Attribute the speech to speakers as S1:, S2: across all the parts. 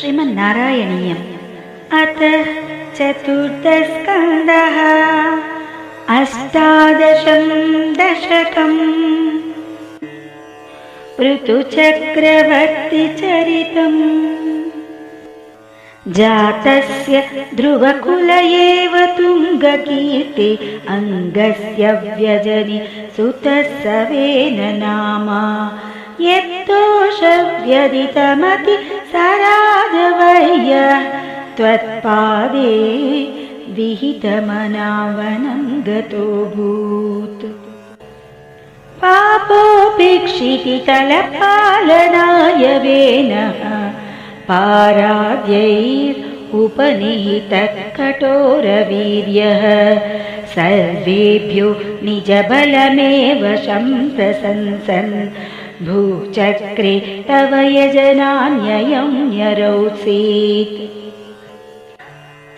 S1: श्रीमन्नारायणीयम्। अथ चतुर्थस्कन्दः अष्टादशं दशकम्। ऋतुचक्रवर्तिचरितम्। जातस्य ध्रुवकुल एव तुङ्गकीर्ति अङ्गस्य व्यजनि सुतः सवेन नामा यत्तोषव्यदितमति सराजवह्य त्वत्पादे विहितमनावनं गतोऽभूत् पापोऽपेक्षितितलपालनाय वेनः पाराद्यैर् कठोरवीर्यः सर्वेभ्यो निजबलमेव सम्प्रशंसन् भूचक्रे तव यजनान्ययं न्यरोत्सीत्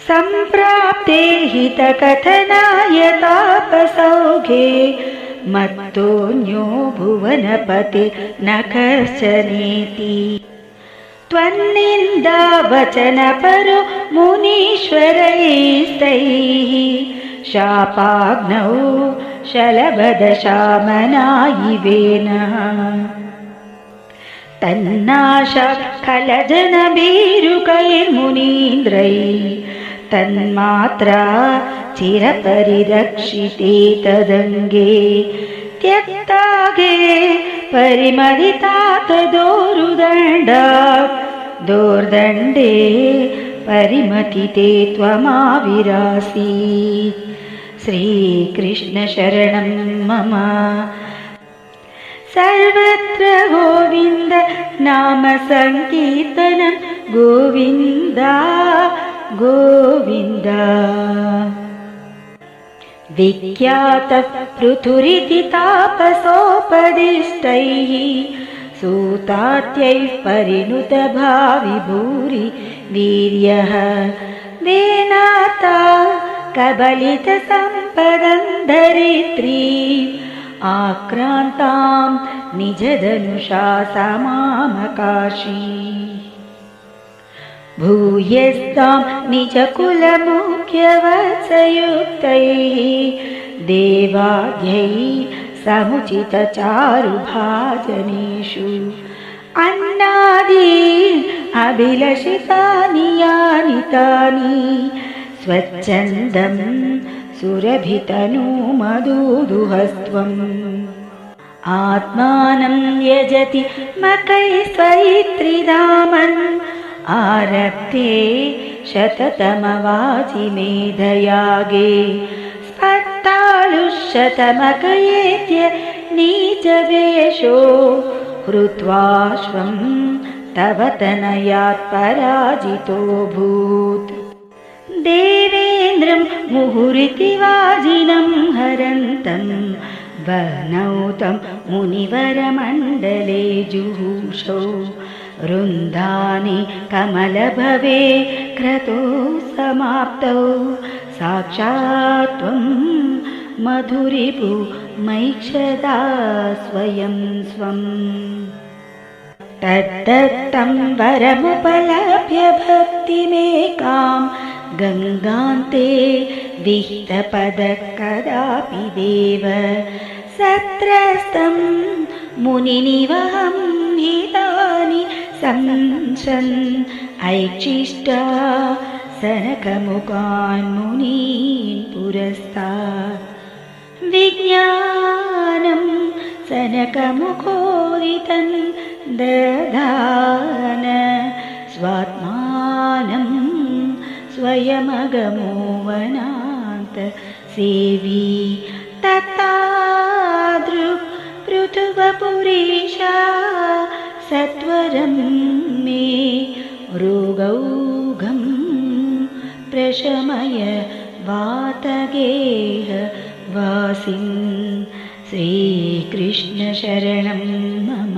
S1: सम्प्राप्ते हितकथनाय तापसौघे मत्तोऽन्यो भुवनपते न कश्चनेति त्वन्निन्दावचनपरो मुनीश्वरैस्तैः शापाग्नौ शलभदशामनायिवेन तन्नाशा खलजनभीरुकैर्मुनीन्द्रैः तन्मात्रा चिरपरिरक्षिते तदङ्गे त्यक्तागे परिमलिता तदोरुदण्डा दोर्दण्डे परिमतिते त्वमाविरासी श्रीकृष्णशरणं मम। सर्वत्र गोविन्द नाम सङ्कीर्तनं। गोविन्दा गोविन्द। विख्यातः पृथुरिति तापसोपदिष्टैः सूतात्यैः परिणुतभावि भूरि वीर्यः। वेनाता कबलितसम्पदं धरित्री आक्रान्तां निजधनुषा समामकाशी भूयस्तां निजकुलमुख्यवत्सयुक्तैः देवाद्यैः समुचितचारुभाजनेषु अन्नादी अभिलषितानि यानि तानि स्वच्छन्दं सुरभितनुमधुदुहस्त्वम् आत्मानं यजति मकै स्वयित्रिधामन् आरब्धे शततमवाचि मेधयागे स्पर्तालुशतमकयेत्य नीचवेषो हृत्वाश्वं तव तनयात् पराजितोऽभूत् देवेन्द्रं मुहुरिति वाजिनं हरन्तं वनौ तं मुनिवरमण्डले जुहुषौ रुन्धानि कमलभवे क्रतो समाप्तौ साक्षात् त्वं मधुरिपु मैक्षदा स्वयं स्वम्। तद्दत्तं वरमुपलभ्य भक्तिमेकां गङ्गान्ते विहितपदः कदापि देव। सत्रस्तं मुनिनिवहं हितानि संशन् ऐक्षिष्टा सनकमुखान्मुनीन् पुरस्तात् विज्ञानं सनकमुखोदितं दधान स्वात्मानं स्वयमगमो वनान्त सेवी ततादृक् पृथुवपुरीशा सत्वरं मे रोगौघं प्रशमय वातगेह वासिन् श्रीकृष्णशरणं मम